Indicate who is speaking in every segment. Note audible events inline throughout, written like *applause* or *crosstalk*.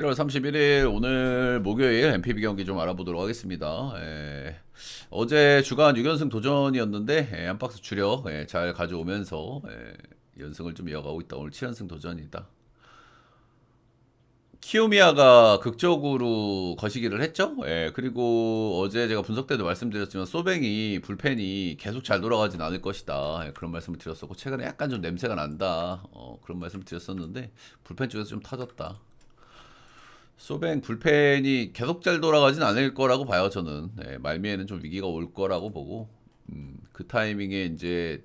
Speaker 1: 1월 31일 오늘 목요일 MPB 경기 좀 알아보도록 하겠습니다. 에, 어제 주간 6연승 도전이었는데 에, 한 박스 주력 에, 잘 가져오면서 에, 연승을 좀 이어가고 있다. 오늘 7연승 도전이다. 키오미아가 극적으로 거시기를 했죠. 예, 그리고 어제 제가 분석 때도 말씀드렸지만 소뱅이 불펜이 계속 잘 돌아가진 않을 것이다. 예, 그런 말씀을 드렸었고 최근에 약간 좀 냄새가 난다. 어, 그런 말씀을 드렸었는데 불펜 쪽에서 좀 터졌다. 소뱅 불펜이 계속 잘 돌아가진 않을 거라고 봐요. 저는 예, 말미에는 좀 위기가 올 거라고 보고 음, 그 타이밍에 이제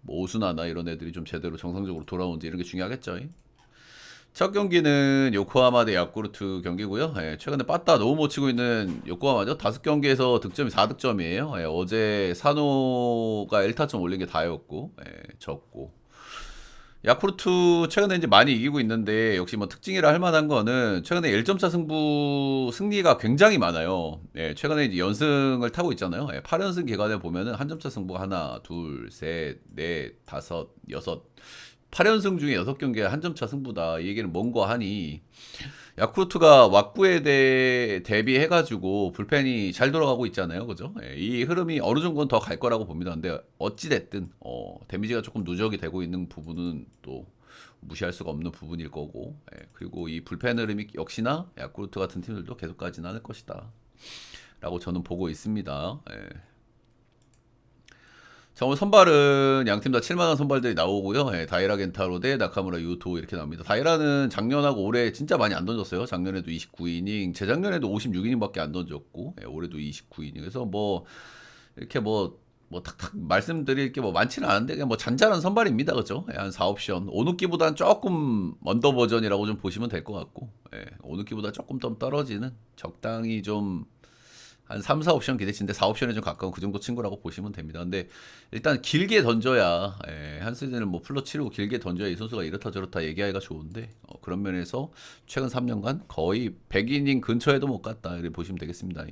Speaker 1: 뭐 오수나나 이런 애들이 좀 제대로 정상적으로 돌아오는지 이런 게 중요하겠죠. 첫 경기는 요코하마 대 야쿠르트 경기고요. 예, 최근에 빠따 너무 못 치고 있는 요코하마죠. 다섯 경기에서 득점이 4득점이에요. 예, 어제 사노가 1타점 올린 게 다였고 예, 졌고 야쿠르트 최근에 이제 많이 이기고 있는데 역시 뭐 특징이라 할 만한 거는 최근에 1점차 승부 승리가 굉장히 많아요. 예, 최근에 이제 연승을 타고 있잖아요. 예, 8연승 기간에 보면은 한 점차 승부가 하나, 둘, 셋, 넷, 다섯, 여섯 8연승 중에 6경기에 한 점차 승부다. 이 얘기는 뭔가 하니 야쿠르트가 왁구에 대, 대비해가지고 불펜이 잘 돌아가고 있잖아요. 그죠? 예, 이 흐름이 어느 정도는 더 갈 거라고 봅니다. 근데 어찌됐든, 어, 데미지가 조금 누적이 되고 있는 부분은 또 무시할 수가 없는 부분일 거고, 예, 그리고 이 불펜 흐름이 역시나 야쿠르트 같은 팀들도 계속 가지는 않을 것이다. 라고 저는 보고 있습니다. 예. 자, 오늘 선발은 양팀 다 7만원 선발들이 나오고요. 예, 다이라 겐타로 대 나카무라 유토 이렇게 나옵니다. 다이라는 작년하고 올해 진짜 많이 안 던졌어요. 작년에도 29이닝, 재작년에도 56이닝밖에 안 던졌고, 예, 올해도 29이닝. 그래서 뭐, 이렇게 뭐, 뭐 탁탁 말씀드릴 게 뭐 많지는 않은데 그냥 뭐 잔잔한 선발입니다. 그죠? 예, 한 4옵션. 오누키보다는 조금 언더 버전이라고 좀 보시면 될 것 같고, 예, 오누키보다 조금 더 떨어지는 적당히 좀 한 3, 4옵션 기대치인데 4옵션에 좀 가까운 그 정도 친구라고 보시면 됩니다. 근데 일단 길게 던져야 예, 한 시즌을 뭐 풀로 치르고 길게 던져야 이 선수가 이렇다 저렇다 얘기하기가 좋은데 어, 그런 면에서 최근 3년간 거의 100이닝 근처에도 못 갔다 이렇게 보시면 되겠습니다.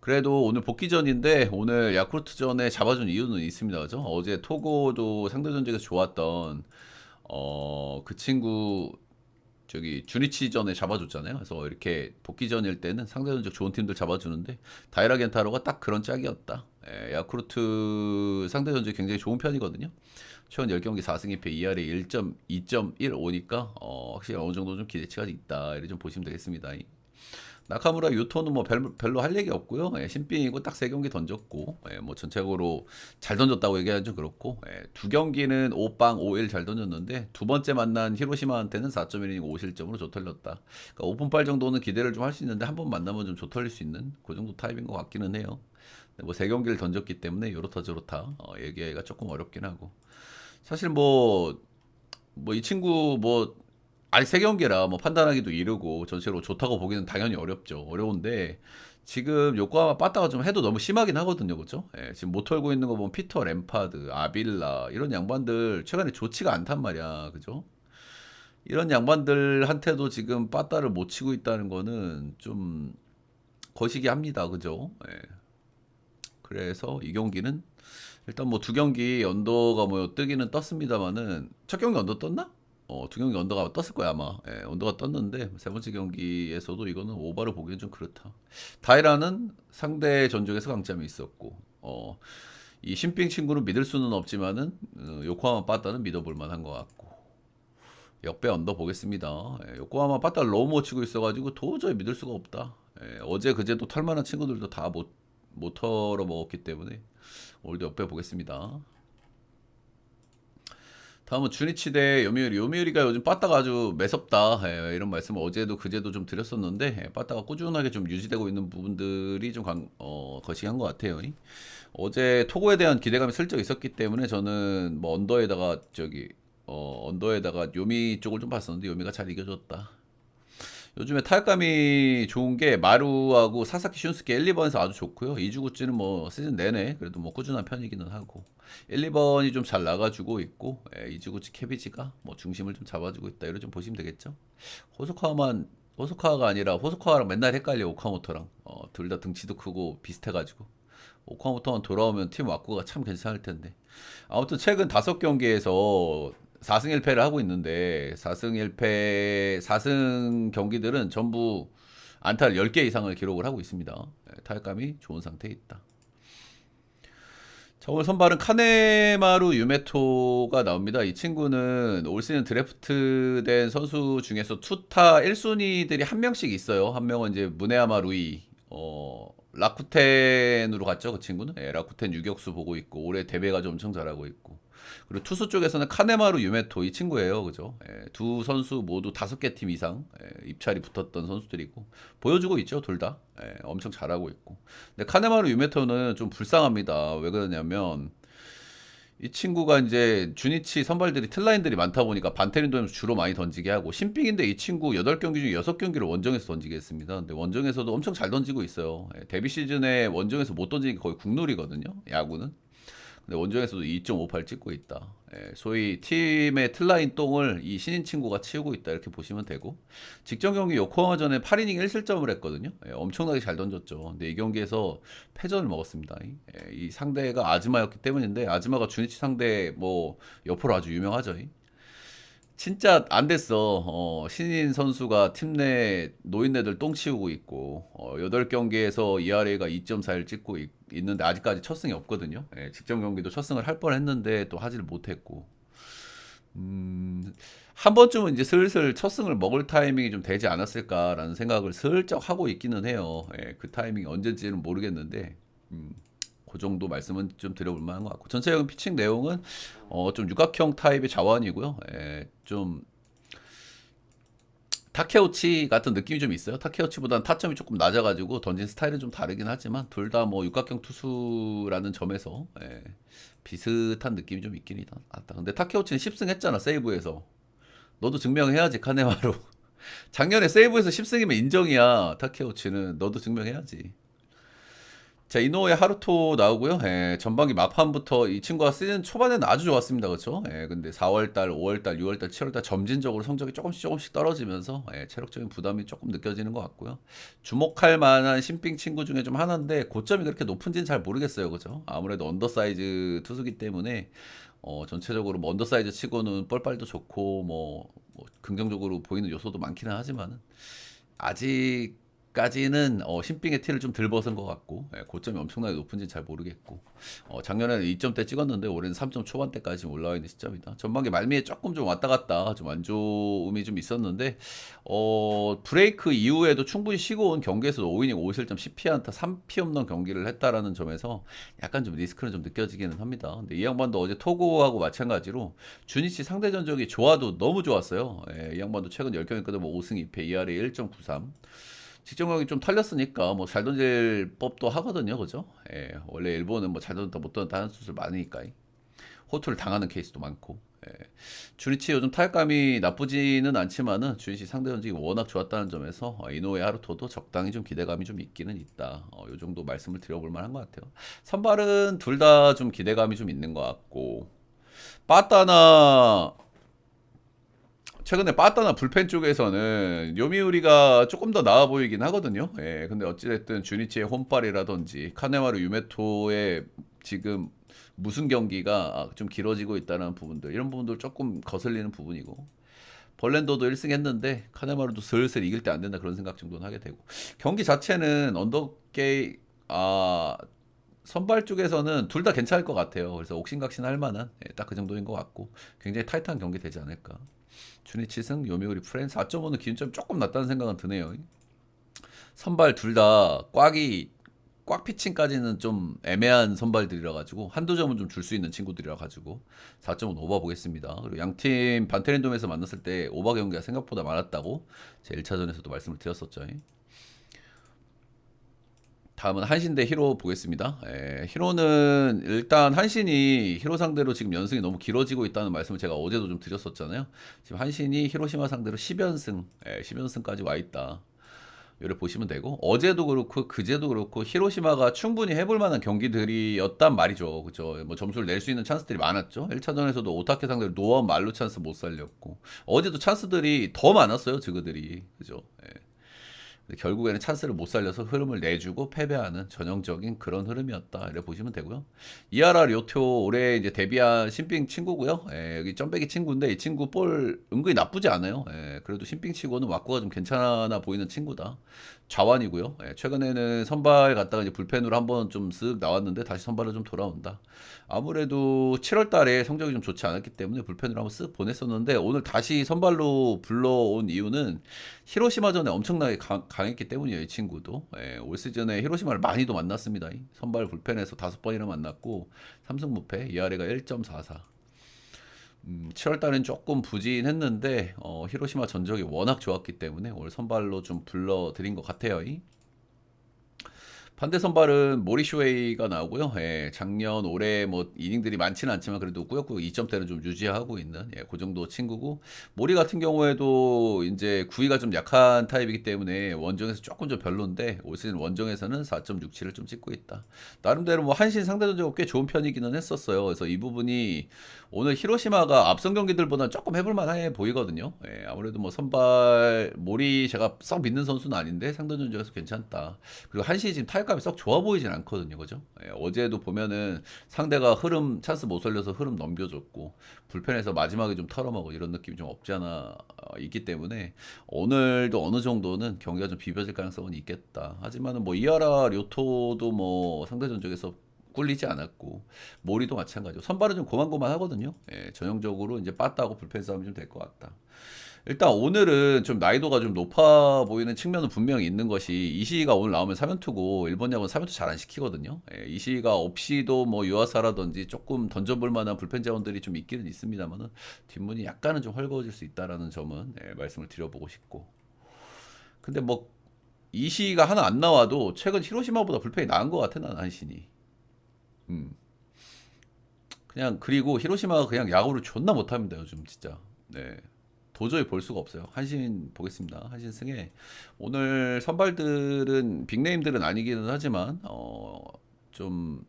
Speaker 1: 그래도 오늘 복귀전인데 오늘 야쿠르트전에 잡아준 이유는 있습니다. 그죠? 어제 토고도 상대 전적에서 좋았던 어, 그 친구 저기 주니치 전에 잡아줬잖아요. 그래서 이렇게 복귀 전일 때는 상대 전적 좋은 팀들 잡아주는데 다이라 겐타로가 딱 그런 짝이었다. 예, 야쿠르트 상대 전적 굉장히 좋은 편이거든요. 최근 10경기 4승 2패 ERA 1.2.15니까 어, 확실히 어느 정도 좀 기대치가 있다. 이렇게 좀 보시면 되겠습니다. 나카무라 유토는 뭐 별로, 별로 할 얘기 없고요. 예, 신빙이고 딱 세 경기 던졌고, 예, 뭐 전체적으로 잘 던졌다고 얘기하면 좀 그렇고, 예, 두 경기는 5빵 5일 잘 던졌는데 두 번째 만난 히로시마한테는 4.1이닝 5실점으로 조털렸다. 그러니까 오픈팔 정도는 기대를 좀 할 수 있는데 한 번 만나면 좀 조털릴 수 있는 그 정도 타입인 것 같기는 해요. 뭐세 경기를 던졌기 때문에 요렇다 저렇다 어, 얘기하기가 조금 어렵긴 하고, 사실 뭐 뭐 이 친구 뭐 아직 세 경기라 뭐 판단하기도 이르고 전체로 좋다고 보기는 당연히 어렵죠. 어려운데 지금 요코하마 빠따가 좀 해도 너무 심하긴 하거든요. 그죠? 예, 지금 못 털고 있는 거 보면 피터 램파드, 아빌라 이런 양반들 최근에 좋지가 않단 말이야. 그죠? 이런 양반들한테도 지금 빠따를 못 치고 있다는 거는 좀 거시기 합니다. 그죠? 예. 그래서 이 경기는 일단 뭐 두 경기 언더가 뭐 뜨기는 떴습니다만은 첫 경기 언더 떴나? 어, 두 경기 언더가 떴을 거야 아마. 예, 언더가 떴는데 세 번째 경기에서도 이거는 오바를 보기엔 좀 그렇다. 다이라는 상대 전적에서 강점이 있었고, 어, 이 신빙 친구는 믿을 수는 없지만은 어, 요코하마 빠따는 믿어볼 만한 것 같고. 역배 언더 보겠습니다. 예, 요코하마 빠따를 너무 못 치고 있어가지고 도저히 믿을 수가 없다. 예, 어제 그제도 털만한 친구들도 다 못 못 털어 먹었기 때문에 오늘도 역배 보겠습니다. 다음은 주니치 대 요미우리. 요미우리가 요즘 빠따가 아주 매섭다. 예, 이런 말씀을 어제도 그제도 좀 드렸었는데 예, 빠따가 꾸준하게 좀 유지되고 있는 부분들이 좀 강, 어, 거시기한 것 같아요. 어제 토고에 대한 기대감이 슬쩍 있었기 때문에 저는 뭐 언더에다가 저기 어, 언더에다가 요미 쪽을 좀 봤었는데 요미가 잘 이겨줬다. 요즘에 타격감이 좋은 게 마루하고 사사키 슌스키 1, 2번에서 아주 좋고요. 이주구찌는 뭐 시즌 내내 그래도 뭐 꾸준한 편이기는 하고 1, 2번이 좀 잘 나가주고 있고 예, 이주구찌 케비지가 뭐 중심을 좀 잡아주고 있다. 이렇게 좀 보시면 되겠죠. 호소카와만 호소카와가 아니라 호소카와랑 맨날 헷갈려 오카모토랑 어, 둘 다 등치도 크고 비슷해가지고 오카모토만 돌아오면 팀 와꾸가 참 괜찮을 텐데 아무튼 최근 다섯 경기에서 4승 1패를 하고 있는데 4승 1패 4승 경기들은 전부 안타를 10개 이상을 기록을 하고 있습니다. 예, 타격감이 좋은 상태에 있다. 자, 오늘 선발은 카네마루 유메토가 나옵니다. 이 친구는 올 시즌 드래프트된 선수 중에서 투타 1순위들이 한 명씩 있어요. 한 명은 이제 무네야마 루이, 어, 라쿠텐으로 갔죠. 그 친구는. 예, 라쿠텐 유격수 보고 있고, 올해 대배가 좀 엄청 잘하고 있고. 그리고 투수 쪽에서는 카네마루 유메토 이 친구예요. 그죠? 예, 두 선수 모두 다섯 개 팀 이상 예, 입찰이 붙었던 선수들이고 보여주고 있죠. 둘 다. 예, 엄청 잘하고 있고. 근데 카네마루 유메토는 좀 불쌍합니다. 왜 그러냐면 이 친구가 이제 주니치 선발들이 틀라인들이 많다 보니까 반테린도에서 주로 많이 던지게 하고 신빙인데 이 친구 8경기 중에 6경기를 원정에서 던지게 했습니다. 근데 원정에서도 엄청 잘 던지고 있어요. 예, 데뷔 시즌에 원정에서 못 던지는 게 거의 국룰이거든요. 야구는. 근데 원정에서도 2.58 찍고 있다. 예, 소위 팀의 틀라인 똥을 이 신인 친구가 치우고 있다 이렇게 보시면 되고 직전 경기 요코하마전에 8이닝 1실점을 했거든요. 예, 엄청나게 잘 던졌죠. 근데 이 경기에서 패전을 먹었습니다. 예, 이 상대가 아즈마였기 때문인데 아즈마가 주니치 상대 뭐 옆으로 아주 유명하죠. 진짜 안 됐어. 어, 신인 선수가 팀 내 노인네들 똥 치우고 있고 어, 8경기에서 ERA가 2.41 찍고 있, 는데 아직까지 첫 승이 없거든요. 예, 직전 경기도 첫 승을 할 뻔했는데 또 하지를 못했고 음, 한 번쯤은 이제 슬슬 첫 승을 먹을 타이밍이 좀 되지 않았을까라는 생각을 슬쩍 하고 있기는 해요. 예, 그 타이밍이 언제인지는 모르겠는데 음, 그 정도 말씀은 좀 드려볼 만한 것 같고 전체적인 피칭 내용은 어, 좀 육각형 타입의 자원이고요. 예, 좀 타케오치 같은 느낌이 좀 있어요. 타케오치보다는 타점이 조금 낮아가지고 던진 스타일은 좀 다르긴 하지만 둘 다 뭐 육각형 투수라는 점에서 예, 비슷한 느낌이 좀 있긴 하다. 근데 타케오치는 10승 했잖아 세이브에서. 너도 증명해야지 카네마루. *laughs* 작년에 세이브에서 10승이면 인정이야 타케오치는. 너도 증명해야지. 자, 이노우의 하루토 나오고요. 예, 전반기 막판부터 이 친구가 시즌 초반에는 아주 좋았습니다. 그렇죠? 예, 근데 4월 달, 5월 달, 6월 달, 7월 달 점진적으로 성적이 조금씩 조금씩 떨어지면서 예, 체력적인 부담이 조금 느껴지는 것 같고요. 주목할 만한 신빙 친구 중에 좀 하나인데 고점이 그렇게 높은지는 잘 모르겠어요. 그죠? 아무래도 언더사이즈 투수기 때문에 어, 전체적으로 뭐 언더사이즈 치고는 뻘빨도 좋고 뭐, 뭐 긍정적으로 보이는 요소도 많기는 하지만은 아직 까지는 어, 신빙의 티를 좀 덜 벗은 것 같고 예, 고점이 엄청나게 높은지는 잘 모르겠고 어, 작년에는 2점대 찍었는데 올해는 3점 초반대까지 올라와 있는 시점이다. 전반기 말미에 조금 좀 왔다 갔다 좀 안 좋음이 좀 있었는데 어, 브레이크 이후에도 충분히 쉬고 온 경기에서도 5이닝 5실점 10피안타 3피 없는 경기를 했다라는 점에서 약간 좀 리스크는 좀 느껴지기는 합니다. 근데 이 양반도 어제 토고하고 마찬가지로 주니치 상대 전적이 좋아도 너무 좋았어요. 예, 이 양반도 최근 10경기 끝에 뭐 5승 2패 ERA 1.93 직전경이 좀 털렸으니까 뭐 잘 던질 법도 하거든요, 그죠? 예, 원래 일본은 뭐 잘 던졌다 못 던졌다 하는 수술 많으니까 호투를 당하는 케이스도 많고. 예. 주니치 요즘 타격감이 나쁘지는 않지만은 주니치 상대 전직이 워낙 좋았다는 점에서 어, 이노의 하루토도 적당히 좀 기대감이 좀 있기는 있다. 어, 요 정도 말씀을 드려볼 만한 것 같아요. 선발은 둘 다 좀 기대감이 좀 있는 것 같고 빠따나 최근에 빠따나 불펜 쪽에서는 요미우리가 조금 더 나아 보이긴 하거든요. 예, 근데 어찌됐든 주니치의 홈발이라든지 카네마루 유메토의 지금 무슨 경기가 좀 길어지고 있다는 부분들 이런 부분들 조금 거슬리는 부분이고 벌렌더도 1승 했는데 카네마루도 슬슬 이길 때 안 된다 그런 생각 정도는 하게 되고 경기 자체는 언더게이 아 선발 쪽에서는 둘 다 괜찮을 것 같아요. 그래서 옥신각신 할 만한 예, 딱그 정도인 것 같고 굉장히 타이트한 경기 되지 않을까. 주니치승 요미우리 프렌 4.5는 기준점 조금 낮다는 생각은 드네요. 선발 둘 다 꽉이 꽉 피칭까지는 좀 애매한 선발들이라 가지고 한두 점은 좀 줄 수 있는 친구들이라 가지고 4.5 오버 보겠습니다. 그리고 양팀 반테렌돔에서 만났을 때 오버 경기가 생각보다 많았다고 제 1차전에서도 말씀을 드렸었죠. 다음은 한신 대 히로 보겠습니다. 에, 히로는 일단 한신이 히로 상대로 지금 연승이 너무 길어지고 있다는 말씀을 제가 어제도 좀 드렸었잖아요. 지금 한신이 히로시마 상대로 10연승, 에, 10연승까지 와 있다. 이를 보시면 되고 어제도 그렇고 그제도 그렇고 히로시마가 충분히 해볼 만한 경기들이었단 말이죠. 그죠? 뭐 점수를 낼 수 있는 찬스들이 많았죠. 1차전에서도 오타케 상대로 노원 말로 찬스 못 살렸고 어제도 찬스들이 더 많았어요. 저그들이 그죠? 예. 결국에는 찬스를 못 살려서 흐름을 내주고 패배하는 전형적인 그런 흐름이었다. 이래 보시면 되고요. 이하라 료토 올해 이제 데뷔한 신빙 친구고요. 예, 여기 점백이 친구인데 이 친구 볼 은근히 나쁘지 않아요. 예, 그래도 신빙 치고는 왁구가 좀 괜찮아 보이는 친구다. 좌완이고요. 예, 최근에는 선발 갔다가 이제 불펜으로 한번 좀 쓱 나왔는데 다시 선발로 좀 돌아온다. 아무래도 7월 달에 성적이 좀 좋지 않았기 때문에 불펜으로 한번 쓱 보냈었는데 오늘 다시 선발로 불러온 이유는 히로시마전에 엄청나게 강, 했기 때문이에요. 이 친구도. 예, 올 시즌에 히로시마를 많이도 만났습니다. 이 선발 불펜에서 다섯 번이나 만났고 삼승 무패 이아래가 1.44. 음, 7월 달엔 조금 부진했는데 어, 히로시마 전적이 워낙 좋았기 때문에 올 선발로 좀 불러드린 것 같아요. 이. 반대 선발은 모리쇼웨이가 나오고요. 예, 작년 올해 뭐 이닝들이 많지는 않지만 그래도 꾸역꾸역 2점대는 좀 유지하고 있는 예, 그 정도 친구고 모리 같은 경우에도 이제 구위가 좀 약한 타입이기 때문에 원정에서 조금 좀 별론데 올 시즌 원정에서는 4.67을 좀 찍고 있다. 나름대로 뭐 한신 상대 전적은 꽤 좋은 편이기는 했었어요. 그래서 이 부분이 오늘 히로시마가 앞선 경기들보다 조금 해볼 만해 보이거든요. 예, 아무래도 뭐 선발 모리 제가 썩 믿는 선수는 아닌데 상대 전적에서 괜찮다. 그리고 한신이 지금 타격 감이 썩 좋아 보이진 않거든요. 그죠? 예, 어제도 보면은 상대가 흐름 찬스 못 살려서 흐름 넘겨줬고 불펜에서 마지막에 좀 털어먹고 이런 느낌이 좀 없지 않아 어, 있기 때문에 오늘도 어느 정도는 경기가 좀 비벼질 가능성은 있겠다. 하지만은 뭐 이하라 료토도 뭐 상대 전적에서 꿀리지 않았고 모리도 마찬가지고 선발은 좀 고만고만 하거든요. 예, 전형적으로 이제 빠따고 불펜 싸움이 좀 될 것 같다. 일단 오늘은 좀 나이도가 좀 높아 보이는 측면은 분명히 있는 것이 이시가 오늘 나오면 3연투고 일본 야구는 3연투 잘 안 시키거든요. 예, 이시가 없이도 뭐 유아사라든지 조금 던져볼 만한 불펜 자원들이 좀 있기는 있습니다만은 뒷문이 약간은 좀 헐거워질 수 있다라는 점은 예, 말씀을 드려보고 싶고. 근데 뭐 이시가 하나 안 나와도 최근 히로시마보다 불펜이 나은 것 같아 난 한신이. 음. 그냥 그리고 히로시마가 그냥 야구를 존나 못합니다 요즘 진짜. 네. 도저히 볼 수가 없어요. 한신 보겠습니다. 한신 승에 오늘 선발들은 빅네임들은 아니기는 하지만 어좀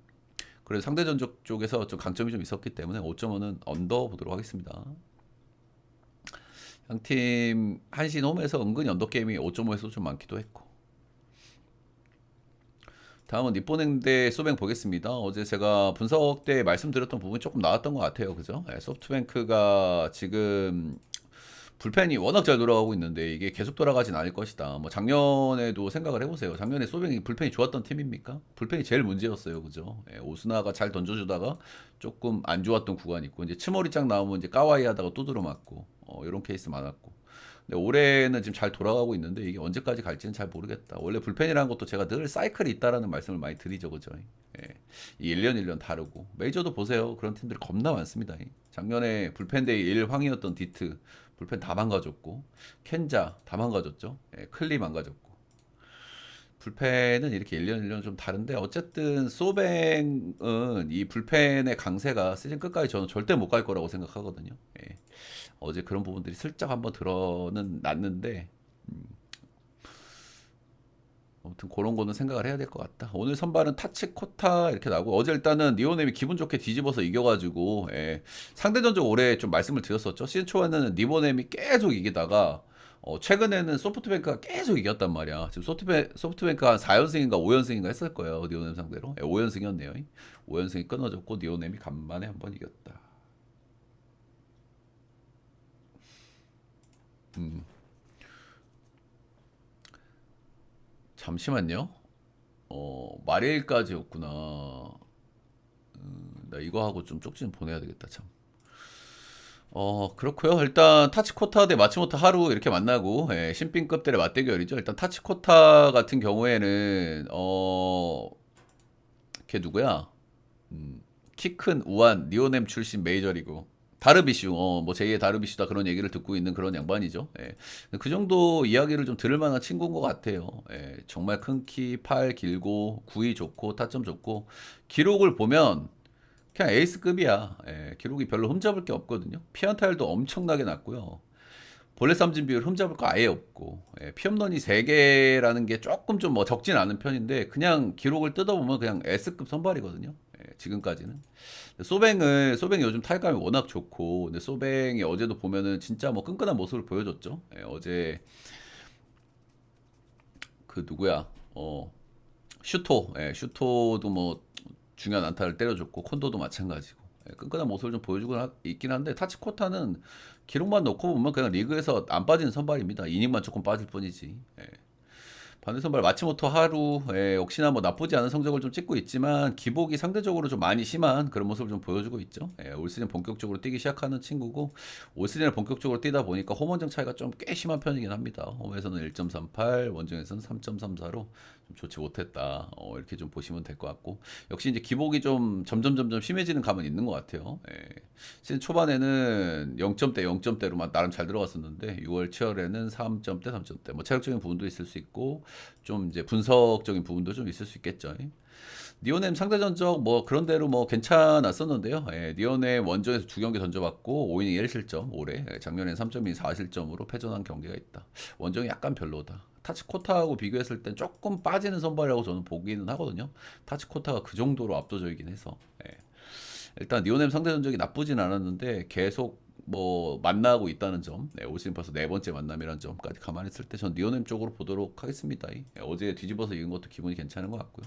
Speaker 1: 그래도 상대 전적 쪽에서 좀 강점이 좀 있었기 때문에 5.5는 언더 보도록 하겠습니다. 양팀 한신 홈에서 은근히 언더 게임이 5.5에서 좀 많기도 했고 다음은 니뽀냉 대 소뱅 보겠습니다. 어제 제가 분석 때 말씀드렸던 부분이 조금 나왔던 것 같아요. 그죠? 네, 소프트뱅크가 지금 불펜이 워낙 잘 돌아가고 있는데 이게 계속 돌아가진 않을 것이다. 뭐 작년에도 생각을 해보세요. 작년에 소뱅이 불펜이 좋았던 팀입니까? 불펜이 제일 문제였어요, 그죠? 예, 오스나가 잘 던져주다가 조금 안 좋았던 구간이 있고 이제 치머리짱 나오면 이제 까와이 하다가 두드러 맞고 어, 이런 케이스 많았고. 근데 올해는 지금 잘 돌아가고 있는데 이게 언제까지 갈지는 잘 모르겠다. 원래 불펜이라는 것도 제가 늘 사이클이 있다라는 말씀을 많이 드리죠, 그죠? 예. 이 1년 1년 다르고 메이저도 보세요. 그런 팀들 겁나 많습니다. 작년에 불펜데이 1황이었던 디트 불펜 다 망가졌고 켄자 다 망가졌죠. 예, 클리 망가졌고 불펜은 이렇게 1년 1년 좀 다른데 어쨌든 소뱅은 이 불펜의 강세가 시즌 끝까지 저는 절대 못 갈 거라고 생각하거든요. 예. 어제 그런 부분들이 슬쩍 한번 드러는 났는데 음. 아무튼 그런 거는 생각을 해야 될 것 같다. 오늘 선발은 타치 코타 이렇게 나고 어제 일단은 니오넴이 기분 좋게 뒤집어서 이겨가지고 예. 상대 전적 올해 좀 말씀을 드렸었죠. 시즌 초에는 니보넴이 계속 이기다가 어, 최근에는 소프트뱅크가 계속 이겼단 말이야. 지금 소프트뱅, 소프트뱅크가 한 4연승인가 5연승인가 했을 거예요. 니오넴 상대로. 예, 5연승이었네요. 5연승이 끊어졌고 니오넴이 간만에 한번 이겼다. 음. 잠시만요. 어, 말일까지였구나. 음, 나 이거 하고 좀 쪽지 좀 보내야 되겠다, 참. 어, 그렇고요. 일단 타치코타 대 마츠모토 하루 이렇게 만나고 예, 신빙급들의 맞대결이죠. 일단 타치코타 같은 경우에는 어, 걔 누구야? 음, 키큰 우한 니오넴 출신 메이저리그 다르비슈, 어, 뭐 제2의 다르비슈다 그런 얘기를 듣고 있는 그런 양반이죠. 예. 그 정도 이야기를 좀 들을 만한 친구인 것 같아요. 예. 정말 큰 키, 팔 길고, 구위 좋고, 타점 좋고, 기록을 보면 그냥 에이스급이야. 예. 기록이 별로 흠잡을 게 없거든요. 피안타율도 엄청나게 낮고요. 볼넷 삼진 비율 흠잡을 거 아예 없고 예, 피홈런이 3개라는 게 조금 좀 뭐 적진 않은 편인데 그냥 기록을 뜯어보면 그냥 S급 선발이거든요. 예, 지금까지는. 소뱅을 소뱅이 요즘 타격감이 워낙 좋고 근데 소뱅이 어제도 보면은 진짜 뭐 끈끈한 모습을 보여줬죠. 예, 어제 그 누구야? 어 슈토, 예, 슈토도 뭐 중요한 안타를 때려줬고 콘도도 마찬가지고 예, 끈끈한 모습을 좀 보여주고 하- 있긴 한데 타치코타는 기록만 놓고 보면 그냥 리그에서 안 빠지는 선발입니다. 이닝만 조금 빠질 뿐이지. 예. 반대 선발 마치모토 하루 예, 역시나 뭐 나쁘지 않은 성적을 좀 찍고 있지만 기복이 상대적으로 좀 많이 심한 그런 모습을 좀 보여주고 있죠. 예, 올 시즌 본격적으로 뛰기 시작하는 친구고 올 시즌에 본격적으로 뛰다 보니까 홈원정 차이가 좀 꽤 심한 편이긴 합니다. 홈에서는 1.38, 원정에서는 3.34로 좀 좋지 못했다. 어, 이렇게 좀 보시면 될 것 같고 역시 이제 기복이 좀 점점 점점 심해지는 감은 있는 것 같아요. 예. 시즌 초반에는 0점대 0점대로 만 나름 잘 들어갔었는데 6월 7월에는 3점대 3점대 뭐 체력적인 부분도 있을 수 있고 좀 이제 분석적인 부분도 좀 있을 수 있겠죠. 니오넴 상대 전적 뭐 그런 대로 뭐 괜찮았었는데요. 예, 니오넴 원정에서 두 경기 던져봤고 5이닝 1실점 올해 예, 작년엔 3.2 4실점으로 패전한 경기가 있다. 원정이 약간 별로다. 타치코타하고 비교했을 땐 조금 빠지는 선발이라고 저는 보기는 하거든요. 타치코타가 그 정도로 압도적이긴 해서 예. 일단 니오넴 상대 전적이 나쁘진 않았는데 계속 뭐 만나고 있다는 점, 네, 올 시즌 벌써 네 번째 만남이라는 점까지 감안했을 때 전 니오넴 쪽으로 보도록 하겠습니다. 예, 어제 뒤집어서 이긴 것도 기분이 괜찮은 것 같고요.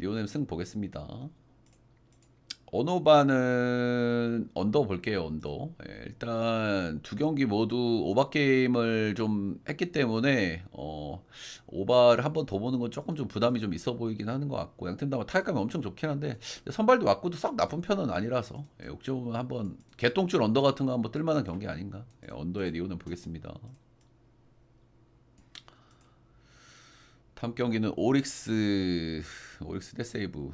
Speaker 1: 니오넴 승 보겠습니다. 언어바는 언더 볼게요, 언더. 예, 일단 두 경기 모두 오바 게임을 좀 했기 때문에 어, 오바를 한 번 더 보는 건 조금 좀 부담이 좀 있어 보이긴 하는 것 같고 양팀 다 타격감이 엄청 좋긴 한데 선발도 왔고도 썩 나쁜 편은 아니라서 예, 보면 한번 개똥줄 언더 같은 거 한번 뜰만한 경기 아닌가? 예, 언더의 니오는 보겠습니다. 다음 경기는 오릭스 오릭스 대 세이브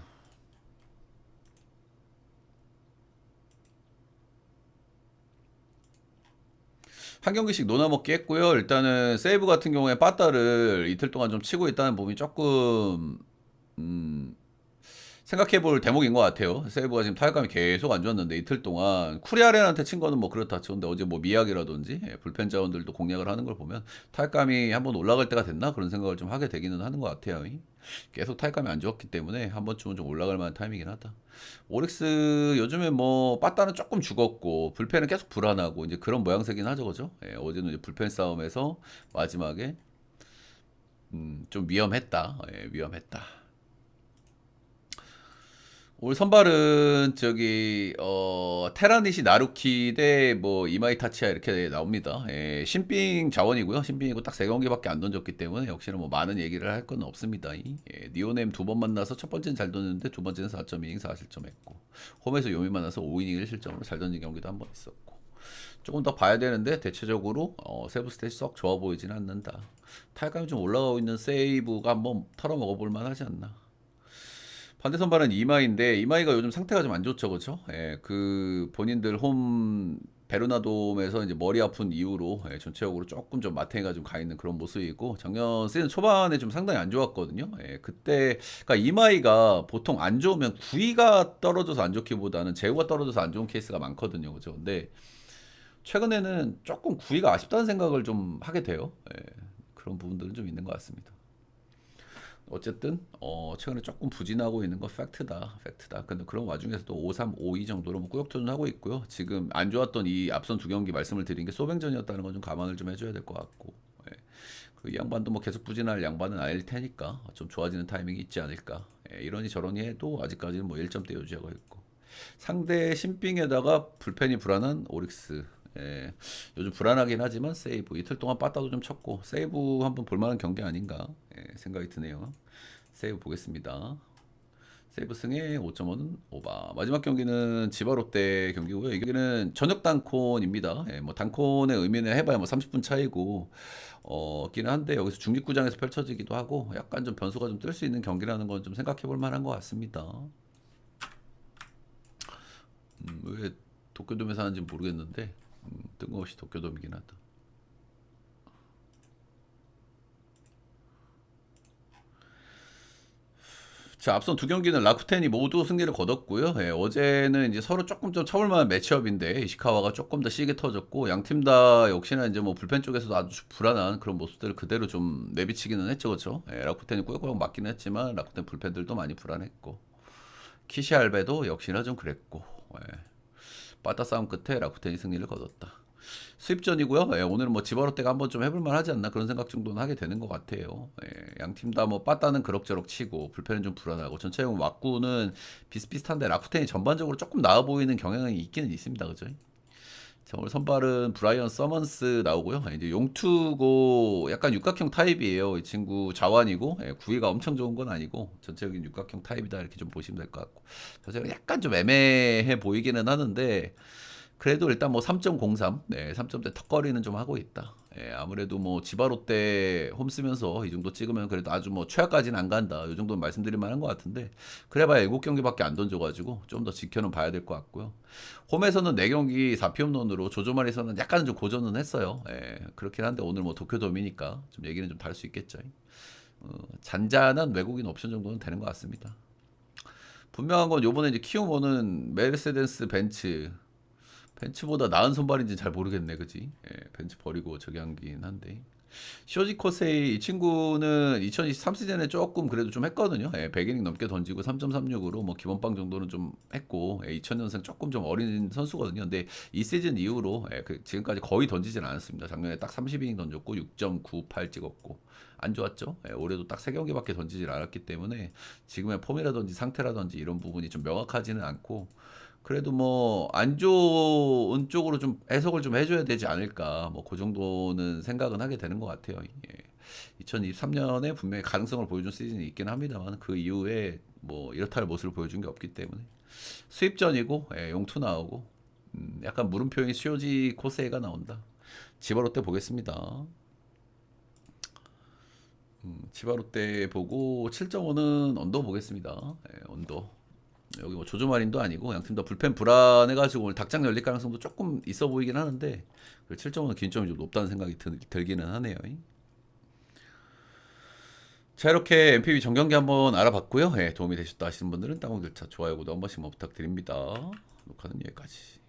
Speaker 1: 한 경기씩 노나먹기 했고요. 일단은 세이브 같은 경우에 빠따를 이틀 동안 좀 치고 있다는 부분이 조금 음, 생각해 볼 대목인 것 같아요. 세이브가 지금 타격감이 계속 안 좋았는데 이틀 동안 쿠리아렌한테 친 거는 뭐 그렇다 치는데 어제 뭐 미약이라든지 예, 불펜 자원들도 공략을 하는 걸 보면 타격감이 한번 올라갈 때가 됐나 그런 생각을 좀 하게 되기는 하는 것 같아요. 계속 타격감이 안 좋았기 때문에 한 번쯤은 좀 올라갈 만한 타이밍이긴 하다. 오릭스 요즘에 뭐 빠따는 조금 죽었고 불펜은 계속 불안하고 이제 그런 모양새긴 하죠, 그죠? 예, 어제는 이제 불펜 싸움에서 마지막에 음, 좀 위험했다. 예, 위험했다. 올 선발은 저기 어 테라니시 나루키 대 뭐 이마이 타치야 이렇게 나옵니다. 예, 신빙 자원이고요. 신빙이고 딱 세 경기밖에 안 던졌기 때문에 역시나 뭐 많은 얘기를 할 건 없습니다. 이, 예, 니오넴 두 번 만나서 첫 번째는 잘 던졌는데 두 번째는 4.2이닝 4실점 했고 홈에서 요미 만나서 5이닝 1실점으로 잘 던진 경기도 한 번 있었고 조금 더 봐야 되는데 대체적으로 어, 세부 스탯이 썩 좋아 보이지는 않는다. 타격감이 좀 올라가고 있는 세이브가 한번 털어먹어 볼 만하지 않나. 반대 선발은 이마인데 이마이가 요즘 상태가 좀 안 좋죠, 그렇죠? 예, 그 본인들 홈 베르나돔에서 이제 머리 아픈 이후로 예, 전체적으로 조금 좀 마탱이가 좀 가 있는 그런 모습이고 작년 시즌 초반에 좀 상당히 안 좋았거든요. 예, 그때 그러니까 이마이가 보통 안 좋으면 구위가 떨어져서 안 좋기보다는 제구가 떨어져서 안 좋은 케이스가 많거든요, 그죠? 근데 최근에는 조금 구위가 아쉽다는 생각을 좀 하게 돼요. 예, 그런 부분들은 좀 있는 것 같습니다. 어쨌든 어 최근에 조금 부진하고 있는 건 팩트다 팩트다 근데 그런 와중에서도 5-3, 5-2 정도로 뭐 꾸역도전하고 있고요 지금 안 좋았던 이 앞선 두 경기 말씀을 드린 게 소뱅전이었다는 건 좀 감안을 좀 해줘야 될 것 같고 예. 그이 양반도 뭐 계속 부진할 양반은 아닐 테니까 좀 좋아지는 타이밍이 있지 않을까 예. 이러니 저러니 해도 아직까지는 뭐 1점대 유지하고 있고 상대 신빙에다가 불펜이 불안한 오릭스 예, 요즘 불안하긴 하지만 세이브 이틀 동안 빠따도 좀 쳤고 세이브 한번 볼만한 경기 아닌가 예, 생각이 드네요. 세이브 보겠습니다. 세이브 승에 5.5는 오바. 마지막 경기는 지바 롯데 경기고요. 이 경기는 저녁 단콘입니다. 예, 뭐 단콘의 의미는 해봐야 뭐 30분 차이고 어, 기는 한데 여기서 중립구장에서 펼쳐지기도 하고 약간 좀 변수가 좀 뜰 수 있는 경기라는 건 좀 생각해 볼 만한 것 같습니다. 음, 왜 도쿄돔에서 하는지 모르겠는데 음, 뜬금없이 도쿄돔이긴 하다. 자, 앞선 두 경기는 라쿠텐이 모두 승리를 거뒀고요. 예, 어제는 이제 서로 조금 좀 차볼만한 매치업인데 이시카와가 조금 더 시게 터졌고 양 팀 다 역시나 이제 뭐 불펜 쪽에서도 아주 불안한 그런 모습들을 그대로 좀 내비치기는 했죠, 그렇죠? 예, 라쿠텐이 꾸역꾸역 맞기는 했지만 라쿠텐 불펜들도 많이 불안했고 키시 알베도 역시나 좀 그랬고 예. 빠따 싸움 끝에 라쿠텐이 승리를 거뒀다. 수입전이고요. 예, 오늘은 뭐 지바로떼가 한번 좀 해볼만 하지 않나 그런 생각 정도는 하게 되는 것 같아요. 예, 양팀 다 뭐 빠따는 그럭저럭 치고 불펜은 좀 불안하고 전체적으로 왁구는 비슷비슷한데 라쿠텐이 전반적으로 조금 나아 보이는 경향이 있기는 있습니다. 그죠? 자, 오늘 선발은 브라이언 서먼스 나오고요. 아, 이제 용투고 약간 육각형 타입이에요. 이 친구 자완이고 예, 구위가 엄청 좋은 건 아니고 전체적인 육각형 타입이다 이렇게 좀 보시면 될 것 같고 전체가 약간 좀 애매해 보이기는 하는데 그래도 일단 뭐 3.03, 네, 3점대 턱걸이는 좀 하고 있다. 예, 아무래도 뭐 지바로 때홈 쓰면서 이 정도 찍으면 그래도 아주 뭐 최하까지는 안 간다. 이 정도는 말씀드릴 만한 것 같은데 그래봐야 7경기밖에 안 던져가지고 좀 더 지켜는 봐야 될 것 같고요. 홈에서는 4경기 4피홈런으로 조조말에서는 약간 좀 고전은 했어요. 예, 그렇긴 한데 오늘 뭐 도쿄돔이니까 좀 얘기는 좀 다를 수 있겠죠. 어, 잔잔한 외국인 옵션 정도는 되는 것 같습니다. 분명한 건 요번에 이제 키움오는 메르세데스 벤츠 벤츠보다 나은 선발인지 잘 모르겠네, 그지? 예, 벤츠 버리고 저기 한긴 한데. 쇼지 코세이 이 친구는 2023 시즌에 조금 그래도 좀 했거든요. 예, 100이닝 넘게 던지고 3.36으로 뭐 기본빵 정도는 좀 했고 예, 2000년생 조금 좀 어린 선수거든요. 근데 이 시즌 이후로 예, 그 지금까지 거의 던지진 않았습니다. 작년에 딱 30이닝 던졌고 6.98 찍었고 안 좋았죠. 예, 올해도 딱 3경기밖에 던지질 않았기 때문에 지금의 폼이라든지 상태라든지 이런 부분이 좀 명확하지는 않고 그래도 뭐 안 좋은 쪽으로 좀 해석을 좀 해줘야 되지 않을까 뭐 그 정도는 생각은 하게 되는 것 같아요. 예. 2023년에 분명히 가능성을 보여준 시즌이 있긴 합니다만 그 이후에 뭐 이렇다 할 모습을 보여준 게 없기 때문에 수입전이고 예, 용투 나오고 음, 약간 물음표인 시오지 코세가 나온다. 지바로 때 보겠습니다. 음, 지바로 때 보고 7.5는 언더 보겠습니다. 예, 언더. 여기 뭐 조조 마린도 아니고 양팀 다 불펜 불안해가지고 오늘 닭장 열릴 가능성도 조금 있어 보이긴 하는데 7점은 기준점이 좀 높다는 생각이 들, 들기는 하네요. 자 이렇게 MPV 정경기 한번 알아봤고요. 예, 도움이 되셨다 하시는 분들은 땅콩들차 좋아요 구독 한 번씩만 부탁드립니다. 녹화는 여기까지.